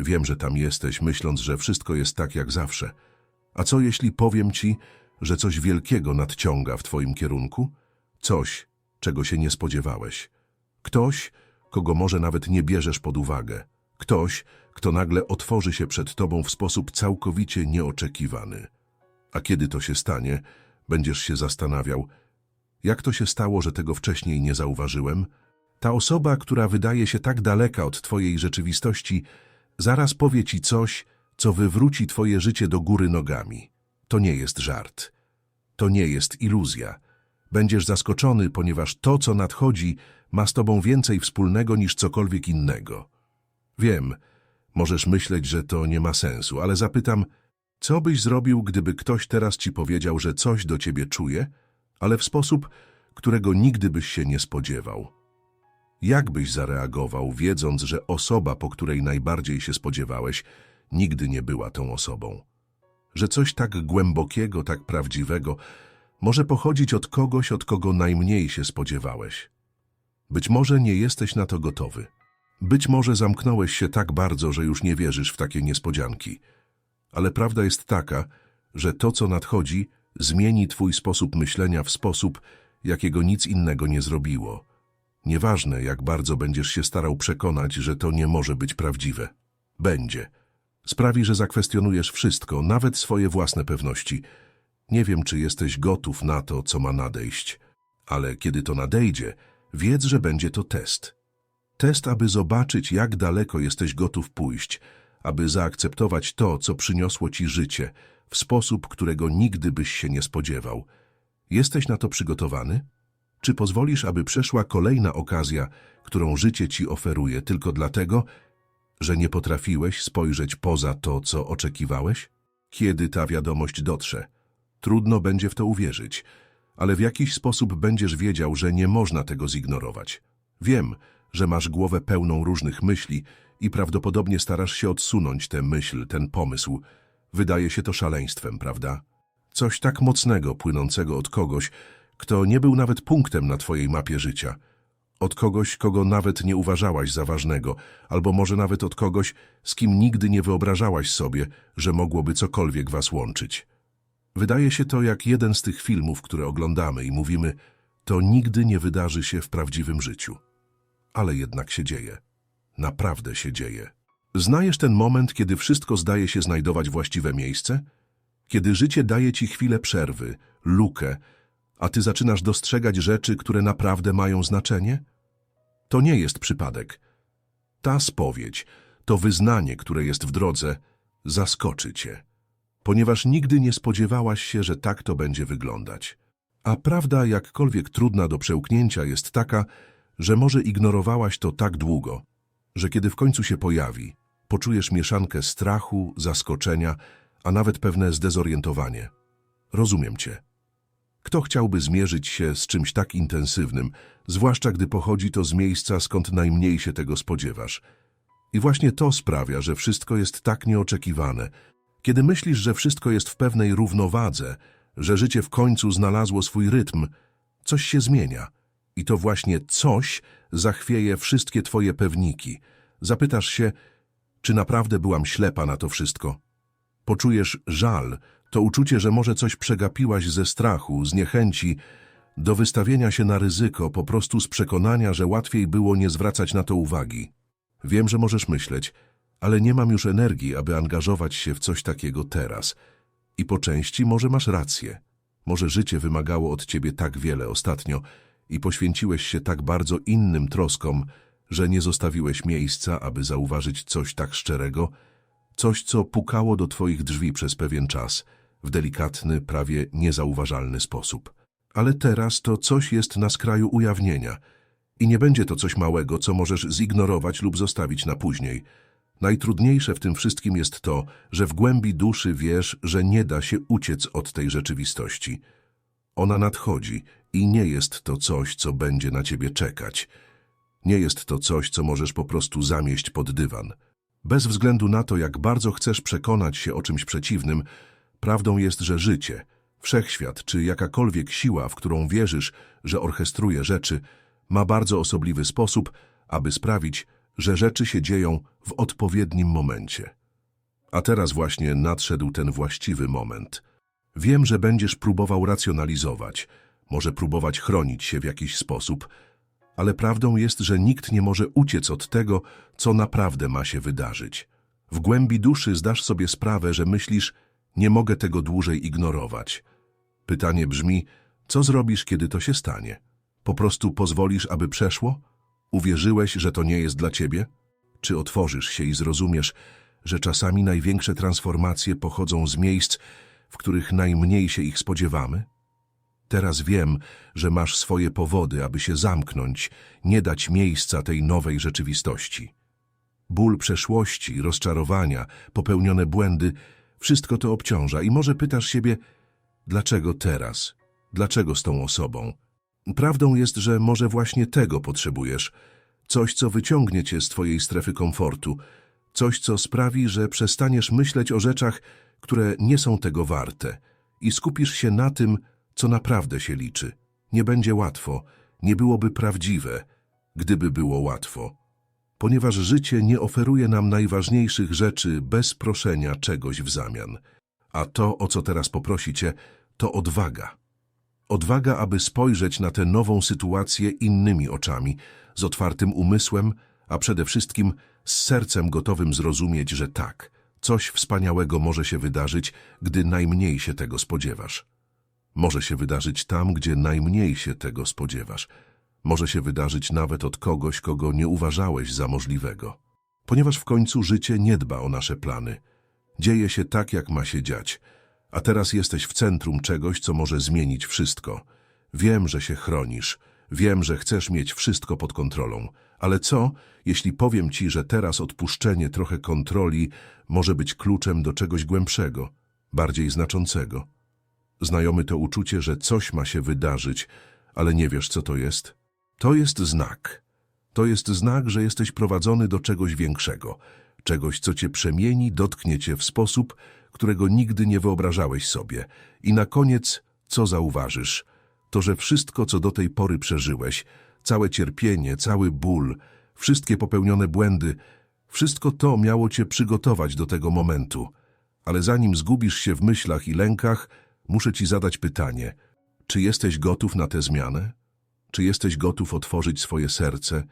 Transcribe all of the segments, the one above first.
Wiem, że tam jesteś, myśląc, że wszystko jest tak jak zawsze. A co jeśli powiem ci, że coś wielkiego nadciąga w twoim kierunku? Coś, czego się nie spodziewałeś. Ktoś, kogo może nawet nie bierzesz pod uwagę. Ktoś, kto nagle otworzy się przed tobą w sposób całkowicie nieoczekiwany. A kiedy to się stanie, będziesz się zastanawiał, jak to się stało, że tego wcześniej nie zauważyłem? Ta osoba, która wydaje się tak daleka od twojej rzeczywistości, zaraz powie ci coś, co wywróci twoje życie do góry nogami. To nie jest żart. To nie jest iluzja. Będziesz zaskoczony, ponieważ to, co nadchodzi, ma z tobą więcej wspólnego niż cokolwiek innego. Wiem, możesz myśleć, że to nie ma sensu, ale zapytam, co byś zrobił, gdyby ktoś teraz ci powiedział, że coś do ciebie czuje, ale w sposób, którego nigdy byś się nie spodziewał? Jak byś zareagował, wiedząc, że osoba, po której najbardziej się spodziewałeś, nigdy nie była tą osobą? Że coś tak głębokiego, tak prawdziwego może pochodzić od kogoś, od kogo najmniej się spodziewałeś. Być może nie jesteś na to gotowy. Być może zamknąłeś się tak bardzo, że już nie wierzysz w takie niespodzianki. Ale prawda jest taka, że to, co nadchodzi, zmieni twój sposób myślenia w sposób, jakiego nic innego nie zrobiło. Nieważne, jak bardzo będziesz się starał przekonać, że to nie może być prawdziwe. Będzie. Sprawi, że zakwestionujesz wszystko, nawet swoje własne pewności. Nie wiem, czy jesteś gotów na to, co ma nadejść, ale kiedy to nadejdzie, wiedz, że będzie to test. Test, aby zobaczyć, jak daleko jesteś gotów pójść, aby zaakceptować to, co przyniosło ci życie, w sposób, którego nigdy byś się nie spodziewał. Jesteś na to przygotowany? Czy pozwolisz, aby przeszła kolejna okazja, którą życie ci oferuje, tylko dlatego, że nie potrafiłeś spojrzeć poza to, co oczekiwałeś? Kiedy ta wiadomość dotrze? Trudno będzie w to uwierzyć, ale w jakiś sposób będziesz wiedział, że nie można tego zignorować. Wiem, że masz głowę pełną różnych myśli i prawdopodobnie starasz się odsunąć tę myśl, ten pomysł. Wydaje się to szaleństwem, prawda? Coś tak mocnego płynącego od kogoś, kto nie był nawet punktem na twojej mapie życia. Od kogoś, kogo nawet nie uważałaś za ważnego, albo może nawet od kogoś, z kim nigdy nie wyobrażałaś sobie, że mogłoby cokolwiek was łączyć. Wydaje się to jak jeden z tych filmów, które oglądamy i mówimy, to nigdy nie wydarzy się w prawdziwym życiu. Ale jednak się dzieje. Naprawdę się dzieje. Znajesz ten moment, kiedy wszystko zdaje się znajdować właściwe miejsce? Kiedy życie daje ci chwilę przerwy, lukę, a ty zaczynasz dostrzegać rzeczy, które naprawdę mają znaczenie? To nie jest przypadek. Ta spowiedź, to wyznanie, które jest w drodze, zaskoczy cię, ponieważ nigdy nie spodziewałaś się, że tak to będzie wyglądać. A prawda, jakkolwiek trudna do przełknięcia, jest taka, że może ignorowałaś to tak długo, że kiedy w końcu się pojawi, poczujesz mieszankę strachu, zaskoczenia, a nawet pewne zdezorientowanie. Rozumiem cię. Kto chciałby zmierzyć się z czymś tak intensywnym, zwłaszcza gdy pochodzi to z miejsca, skąd najmniej się tego spodziewasz? I właśnie to sprawia, że wszystko jest tak nieoczekiwane. Kiedy myślisz, że wszystko jest w pewnej równowadze, że życie w końcu znalazło swój rytm, coś się zmienia. I to właśnie coś zachwieje wszystkie twoje pewniki. Zapytasz się, czy naprawdę byłam ślepa na to wszystko? Poczujesz żal, to uczucie, że może coś przegapiłaś ze strachu, z niechęci, do wystawienia się na ryzyko, po prostu z przekonania, że łatwiej było nie zwracać na to uwagi. Wiem, że możesz myśleć, ale nie mam już energii, aby angażować się w coś takiego teraz. I po części może masz rację. Może życie wymagało od ciebie tak wiele ostatnio i poświęciłeś się tak bardzo innym troskom, że nie zostawiłeś miejsca, aby zauważyć coś tak szczerego, coś, co pukało do twoich drzwi przez pewien czas, w delikatny, prawie niezauważalny sposób. Ale teraz to coś jest na skraju ujawnienia i nie będzie to coś małego, co możesz zignorować lub zostawić na później. Najtrudniejsze w tym wszystkim jest to, że w głębi duszy wiesz, że nie da się uciec od tej rzeczywistości. Ona nadchodzi i nie jest to coś, co będzie na ciebie czekać. Nie jest to coś, co możesz po prostu zamieść pod dywan. Bez względu na to, jak bardzo chcesz przekonać się o czymś przeciwnym, prawdą jest, że życie, wszechświat czy jakakolwiek siła, w którą wierzysz, że orchestruje rzeczy, ma bardzo osobliwy sposób, aby sprawić, że rzeczy się dzieją w odpowiednim momencie. A teraz właśnie nadszedł ten właściwy moment. Wiem, że będziesz próbował racjonalizować, może próbować chronić się w jakiś sposób, ale prawdą jest, że nikt nie może uciec od tego, co naprawdę ma się wydarzyć. W głębi duszy zdasz sobie sprawę, że myślisz, nie mogę tego dłużej ignorować. Pytanie brzmi, co zrobisz, kiedy to się stanie? Po prostu pozwolisz, aby przeszło? Uwierzyłeś, że to nie jest dla ciebie? Czy otworzysz się i zrozumiesz, że czasami największe transformacje pochodzą z miejsc, w których najmniej się ich spodziewamy? Teraz wiem, że masz swoje powody, aby się zamknąć, nie dać miejsca tej nowej rzeczywistości. Ból przeszłości, rozczarowania, popełnione błędy, wszystko to obciąża i może pytasz siebie, dlaczego teraz? Dlaczego z tą osobą? Prawdą jest, że może właśnie tego potrzebujesz. Coś, co wyciągnie cię z twojej strefy komfortu. Coś, co sprawi, że przestaniesz myśleć o rzeczach, które nie są tego warte i skupisz się na tym, co naprawdę się liczy. Nie będzie łatwo, nie byłoby prawdziwe, gdyby było łatwo. Ponieważ życie nie oferuje nam najważniejszych rzeczy bez proszenia czegoś w zamian. A to, o co teraz poprosi cię, to odwaga. Odwaga, aby spojrzeć na tę nową sytuację innymi oczami, z otwartym umysłem, a przede wszystkim z sercem gotowym zrozumieć, że tak, coś wspaniałego może się wydarzyć, gdy najmniej się tego spodziewasz. Może się wydarzyć tam, gdzie najmniej się tego spodziewasz. Może się wydarzyć nawet od kogoś, kogo nie uważałeś za możliwego. Ponieważ w końcu życie nie dba o nasze plany. Dzieje się tak, jak ma się dziać. A teraz jesteś w centrum czegoś, co może zmienić wszystko. Wiem, że się chronisz. Wiem, że chcesz mieć wszystko pod kontrolą. Ale co, jeśli powiem ci, że teraz odpuszczenie trochę kontroli może być kluczem do czegoś głębszego, bardziej znaczącego? Znajomy to uczucie, że coś ma się wydarzyć, ale nie wiesz, co to jest? To jest znak. To jest znak, że jesteś prowadzony do czegoś większego, czegoś, co cię przemieni, dotknie cię w sposób, którego nigdy nie wyobrażałeś sobie. I na koniec, co zauważysz? To, że wszystko, co do tej pory przeżyłeś, całe cierpienie, cały ból, wszystkie popełnione błędy, wszystko to miało cię przygotować do tego momentu. Ale zanim zgubisz się w myślach i lękach, muszę ci zadać pytanie. Czy jesteś gotów na tę zmianę? Czy jesteś gotów otworzyć swoje serce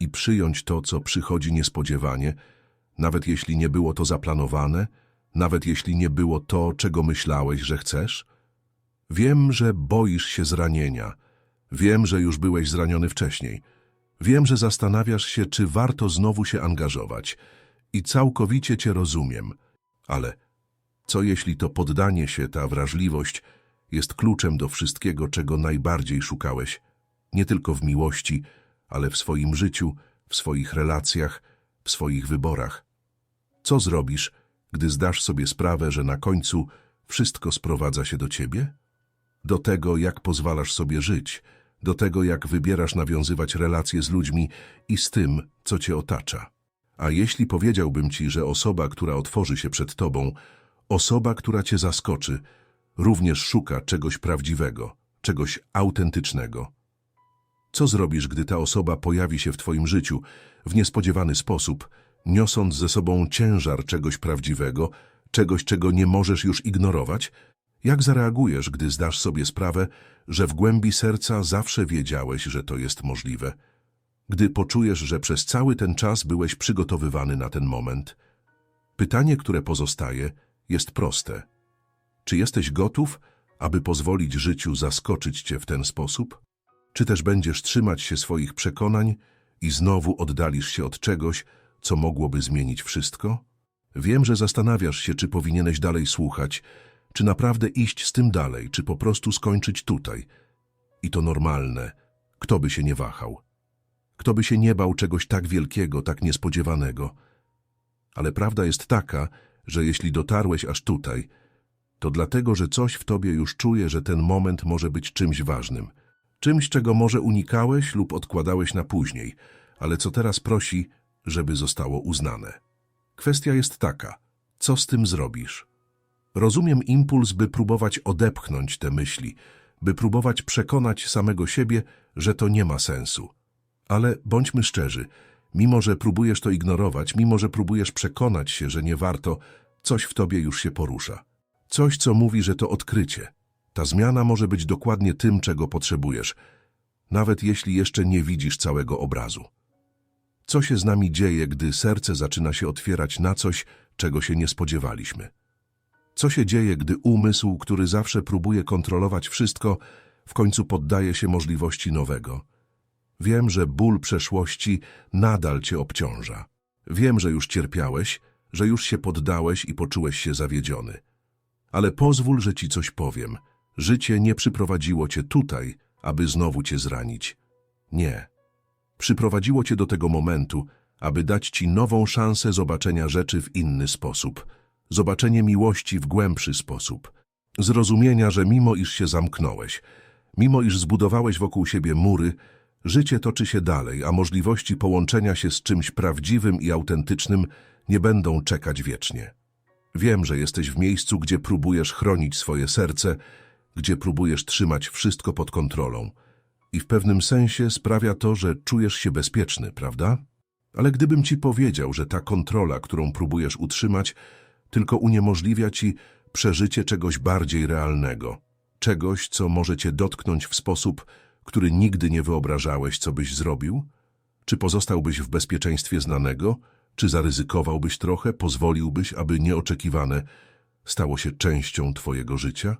i przyjąć to, co przychodzi niespodziewanie, nawet jeśli nie było to zaplanowane, nawet jeśli nie było to, czego myślałeś, że chcesz? Wiem, że boisz się zranienia. Wiem, że już byłeś zraniony wcześniej. Wiem, że zastanawiasz się, czy warto znowu się angażować. I całkowicie cię rozumiem. Ale co jeśli to poddanie się, ta wrażliwość jest kluczem do wszystkiego, czego najbardziej szukałeś? Nie tylko w miłości, ale w swoim życiu, w swoich relacjach, w swoich wyborach. Co zrobisz, gdy zdasz sobie sprawę, że na końcu wszystko sprowadza się do ciebie? Do tego, jak pozwalasz sobie żyć, do tego, jak wybierasz nawiązywać relacje z ludźmi i z tym, co cię otacza. A jeśli powiedziałbym ci, że osoba, która otworzy się przed tobą, osoba, która cię zaskoczy, również szuka czegoś prawdziwego, czegoś autentycznego. Co zrobisz, gdy ta osoba pojawi się w twoim życiu w niespodziewany sposób, niosąc ze sobą ciężar czegoś prawdziwego, czegoś, czego nie możesz już ignorować? Jak zareagujesz, gdy zdasz sobie sprawę, że w głębi serca zawsze wiedziałeś, że to jest możliwe? Gdy poczujesz, że przez cały ten czas byłeś przygotowywany na ten moment? Pytanie, które pozostaje, jest proste. Czy jesteś gotów, aby pozwolić życiu zaskoczyć cię w ten sposób? Czy też będziesz trzymać się swoich przekonań i znowu oddalisz się od czegoś, co mogłoby zmienić wszystko? Wiem, że zastanawiasz się, czy powinieneś dalej słuchać, czy naprawdę iść z tym dalej, czy po prostu skończyć tutaj. I to normalne. Kto by się nie wahał? Kto by się nie bał czegoś tak wielkiego, tak niespodziewanego? Ale prawda jest taka, że jeśli dotarłeś aż tutaj, to dlatego, że coś w tobie już czuje, że ten moment może być czymś ważnym. Czymś, czego może unikałeś lub odkładałeś na później, ale co teraz prosi, żeby zostało uznane. Kwestia jest taka, co z tym zrobisz? Rozumiem impuls, by próbować odepchnąć te myśli, by próbować przekonać samego siebie, że to nie ma sensu. Ale bądźmy szczerzy, Mimo, że próbujesz to ignorować, mimo, że próbujesz przekonać się, że nie warto, coś w tobie już się porusza. Coś, co mówi, że to odkrycie. Ta zmiana może być dokładnie tym, czego potrzebujesz, nawet jeśli jeszcze nie widzisz całego obrazu. Co się z nami dzieje, gdy serce zaczyna się otwierać na coś, czego się nie spodziewaliśmy? Co się dzieje, gdy umysł, który zawsze próbuje kontrolować wszystko, w końcu poddaje się możliwości nowego? Wiem, że ból przeszłości nadal cię obciąża. Wiem, że już cierpiałeś, że już się poddałeś i poczułeś się zawiedziony. Ale pozwól, że ci coś powiem. Życie nie przyprowadziło cię tutaj, aby znowu cię zranić. Nie. Przyprowadziło cię do tego momentu, aby dać ci nową szansę zobaczenia rzeczy w inny sposób. Zobaczenie miłości w głębszy sposób. Zrozumienia, że mimo iż się zamknąłeś, mimo iż zbudowałeś wokół siebie mury, życie toczy się dalej, a możliwości połączenia się z czymś prawdziwym i autentycznym nie będą czekać wiecznie. Wiem, że jesteś w miejscu, gdzie próbujesz chronić swoje serce, gdzie próbujesz trzymać wszystko pod kontrolą. I w pewnym sensie sprawia to, że czujesz się bezpieczny, prawda? Ale gdybym ci powiedział, że ta kontrola, którą próbujesz utrzymać, tylko uniemożliwia ci przeżycie czegoś bardziej realnego, czegoś, co może cię dotknąć w sposób, który nigdy nie wyobrażałeś, co byś zrobił? Czy pozostałbyś w bezpieczeństwie znanego? Czy zaryzykowałbyś trochę, pozwoliłbyś, aby nieoczekiwane stało się częścią twojego życia?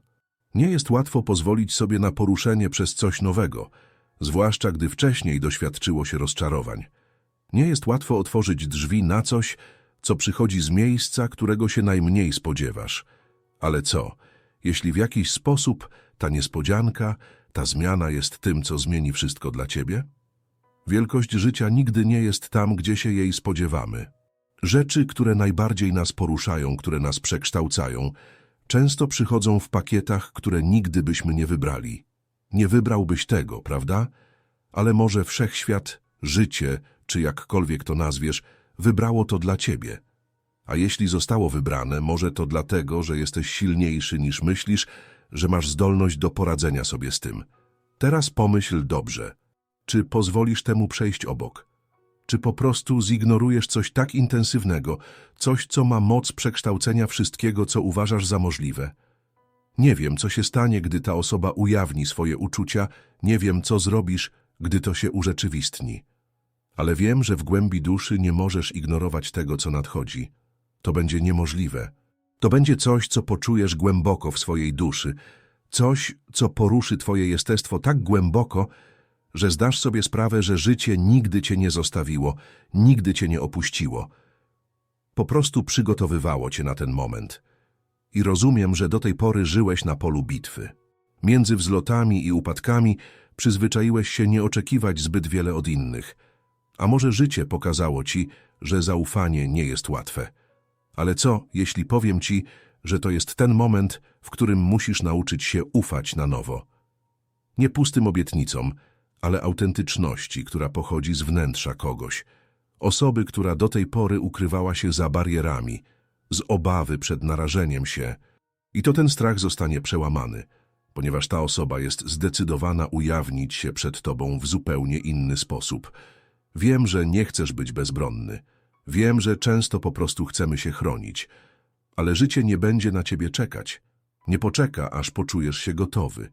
Nie jest łatwo pozwolić sobie na poruszenie przez coś nowego, zwłaszcza gdy wcześniej doświadczyło się rozczarowań. Nie jest łatwo otworzyć drzwi na coś, co przychodzi z miejsca, którego się najmniej spodziewasz. Ale co, jeśli w jakiś sposób ta niespodzianka, ta zmiana jest tym, co zmieni wszystko dla ciebie? Wielkość życia nigdy nie jest tam, gdzie się jej spodziewamy. Rzeczy, które najbardziej nas poruszają, które nas przekształcają, często przychodzą w pakietach, które nigdy byśmy nie wybrali. Nie wybrałbyś tego, prawda? Ale może wszechświat, życie, czy jakkolwiek to nazwiesz, wybrało to dla ciebie. A jeśli zostało wybrane, może to dlatego, że jesteś silniejszy niż myślisz, że masz zdolność do poradzenia sobie z tym. Teraz pomyśl dobrze. Czy pozwolisz temu przejść obok? Czy po prostu zignorujesz coś tak intensywnego, coś, co ma moc przekształcenia wszystkiego, co uważasz za możliwe? Nie wiem, co się stanie, gdy ta osoba ujawni swoje uczucia, nie wiem, co zrobisz, gdy to się urzeczywistni. Ale wiem, że w głębi duszy nie możesz ignorować tego, co nadchodzi. To będzie niemożliwe. To będzie coś, co poczujesz głęboko w swojej duszy, coś, co poruszy twoje jestestwo tak głęboko, że zdasz sobie sprawę, że życie nigdy cię nie zostawiło, nigdy cię nie opuściło. Po prostu przygotowywało cię na ten moment. I rozumiem, że do tej pory żyłeś na polu bitwy. Między wzlotami i upadkami przyzwyczaiłeś się nie oczekiwać zbyt wiele od innych. A może życie pokazało ci, że zaufanie nie jest łatwe. Ale co, jeśli powiem ci, że to jest ten moment, w którym musisz nauczyć się ufać na nowo? Nie pustym obietnicom, ale autentyczności, która pochodzi z wnętrza kogoś. Osoby, która do tej pory ukrywała się za barierami, z obawy przed narażeniem się. I to ten strach zostanie przełamany, ponieważ ta osoba jest zdecydowana ujawnić się przed tobą w zupełnie inny sposób. Wiem, że nie chcesz być bezbronny. Wiem, że często po prostu chcemy się chronić. Ale życie nie będzie na ciebie czekać. Nie poczeka, aż poczujesz się gotowy.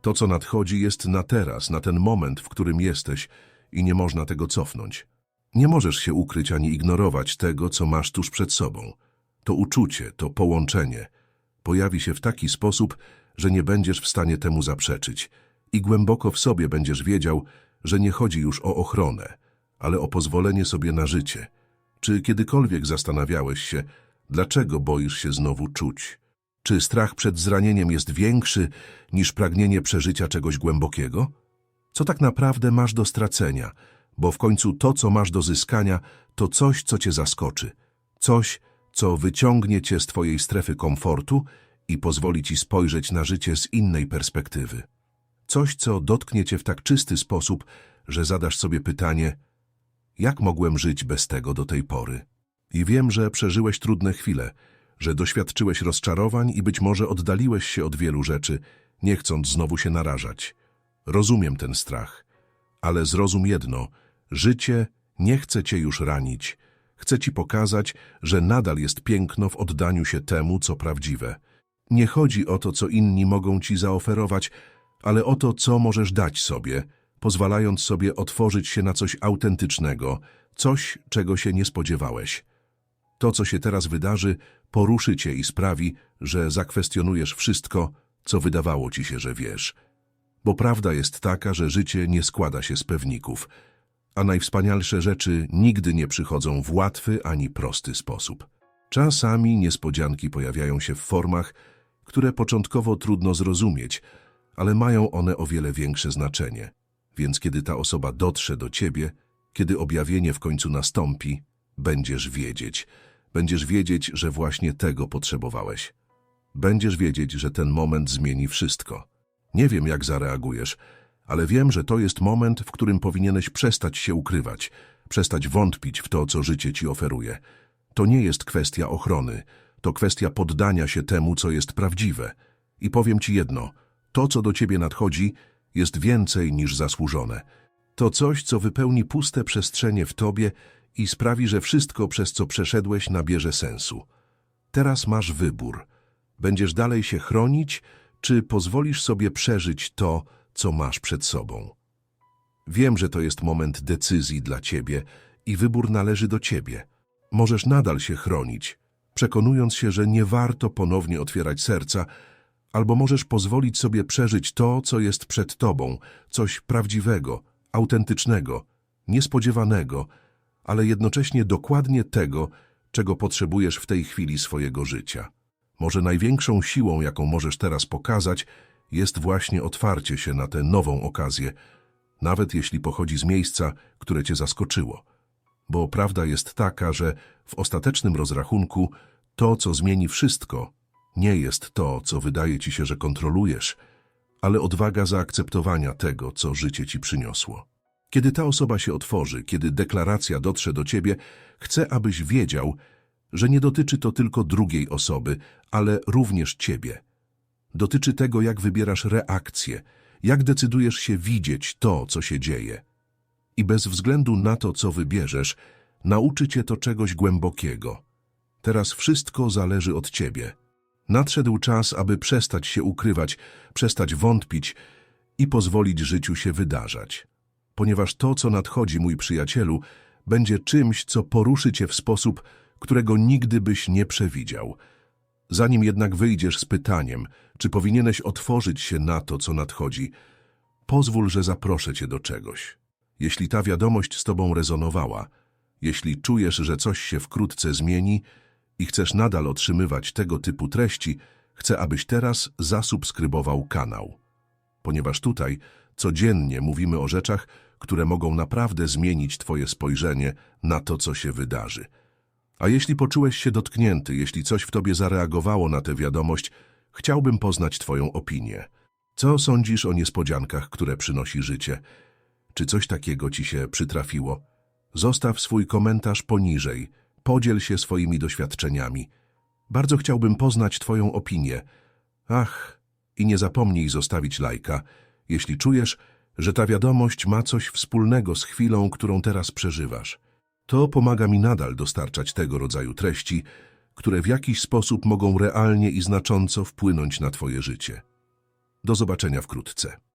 To, co nadchodzi, jest na teraz, na ten moment, w którym jesteś i nie można tego cofnąć. Nie możesz się ukryć ani ignorować tego, co masz tuż przed sobą. To uczucie, to połączenie pojawi się w taki sposób, że nie będziesz w stanie temu zaprzeczyć i głęboko w sobie będziesz wiedział, że nie chodzi już o ochronę, ale o pozwolenie sobie na życie. Czy kiedykolwiek zastanawiałeś się, dlaczego boisz się znowu czuć? Czy strach przed zranieniem jest większy niż pragnienie przeżycia czegoś głębokiego? Co tak naprawdę masz do stracenia, bo w końcu to, co masz do zyskania, to coś, co cię zaskoczy. Coś, co wyciągnie cię z twojej strefy komfortu i pozwoli ci spojrzeć na życie z innej perspektywy. Coś, co dotknie cię w tak czysty sposób, że zadasz sobie pytanie, jak mogłem żyć bez tego do tej pory? I wiem, że przeżyłeś trudne chwile, że doświadczyłeś rozczarowań i być może oddaliłeś się od wielu rzeczy, nie chcąc znowu się narażać. Rozumiem ten strach, ale zrozum jedno, życie Nie chcę cię już ranić. Chcę ci pokazać, że nadal jest piękno w oddaniu się temu, co prawdziwe. Nie chodzi o to, co inni mogą ci zaoferować, ale o to, co możesz dać sobie, pozwalając sobie otworzyć się na coś autentycznego, coś, czego się nie spodziewałeś. To, co się teraz wydarzy, poruszy cię i sprawi, że zakwestionujesz wszystko, co wydawało ci się, że wiesz. Bo prawda jest taka, że życie nie składa się z pewników, a najwspanialsze rzeczy nigdy nie przychodzą w łatwy ani prosty sposób. Czasami niespodzianki pojawiają się w formach, które początkowo trudno zrozumieć, ale mają one o wiele większe znaczenie. Więc kiedy ta osoba dotrze do ciebie, kiedy objawienie w końcu nastąpi, będziesz wiedzieć. Będziesz wiedzieć, że właśnie tego potrzebowałeś. Będziesz wiedzieć, że ten moment zmieni wszystko. Nie wiem, jak zareagujesz, ale wiem, że to jest moment, w którym powinieneś przestać się ukrywać, przestać wątpić w to, co życie ci oferuje. To nie jest kwestia ochrony, to kwestia poddania się temu, co jest prawdziwe. I powiem ci jedno, to, co do ciebie nadchodzi, jest więcej niż zasłużone. To coś, co wypełni puste przestrzenie w tobie i sprawi, że wszystko, przez co przeszedłeś, nabierze sensu. Teraz masz wybór. Będziesz dalej się chronić, czy pozwolisz sobie przeżyć to, co masz przed sobą. Wiem, że to jest moment decyzji dla ciebie i wybór należy do ciebie. Możesz nadal się chronić, przekonując się, że nie warto ponownie otwierać serca, albo możesz pozwolić sobie przeżyć to, co jest przed tobą, coś prawdziwego, autentycznego, niespodziewanego, ale jednocześnie dokładnie tego, czego potrzebujesz w tej chwili swojego życia. Może największą siłą, jaką możesz teraz pokazać, jest właśnie otwarcie się na tę nową okazję, nawet jeśli pochodzi z miejsca, które cię zaskoczyło. Bo prawda jest taka, że w ostatecznym rozrachunku to, co zmieni wszystko, nie jest to, co wydaje ci się, że kontrolujesz, ale odwaga zaakceptowania tego, co życie ci przyniosło. Kiedy ta osoba się otworzy, kiedy deklaracja dotrze do ciebie, chcę, abyś wiedział, że nie dotyczy to tylko drugiej osoby, ale również ciebie. Dotyczy tego, jak wybierasz reakcję, jak decydujesz się widzieć to, co się dzieje. I bez względu na to, co wybierzesz, nauczy cię to czegoś głębokiego. Teraz wszystko zależy od ciebie. Nadszedł czas, aby przestać się ukrywać, przestać wątpić i pozwolić życiu się wydarzać. Ponieważ to, co nadchodzi, mój przyjacielu, będzie czymś, co poruszy cię w sposób, którego nigdy byś nie przewidział. Zanim jednak wyjdziesz z pytaniem, czy powinieneś otworzyć się na to, co nadchodzi, pozwól, że zaproszę cię do czegoś. Jeśli ta wiadomość z tobą rezonowała, jeśli czujesz, że coś się wkrótce zmieni i chcesz nadal otrzymywać tego typu treści, chcę, abyś teraz zasubskrybował kanał. Ponieważ tutaj codziennie mówimy o rzeczach, które mogą naprawdę zmienić twoje spojrzenie na to, co się wydarzy. A jeśli poczułeś się dotknięty, jeśli coś w tobie zareagowało na tę wiadomość, chciałbym poznać twoją opinię. Co sądzisz o niespodziankach, które przynosi życie? Czy coś takiego ci się przytrafiło? Zostaw swój komentarz poniżej. Podziel się swoimi doświadczeniami. Bardzo chciałbym poznać twoją opinię. Ach, i nie zapomnij zostawić lajka, jeśli czujesz, że ta wiadomość ma coś wspólnego z chwilą, którą teraz przeżywasz. To pomaga mi nadal dostarczać tego rodzaju treści, które w jakiś sposób mogą realnie i znacząco wpłynąć na Twoje życie. Do zobaczenia wkrótce.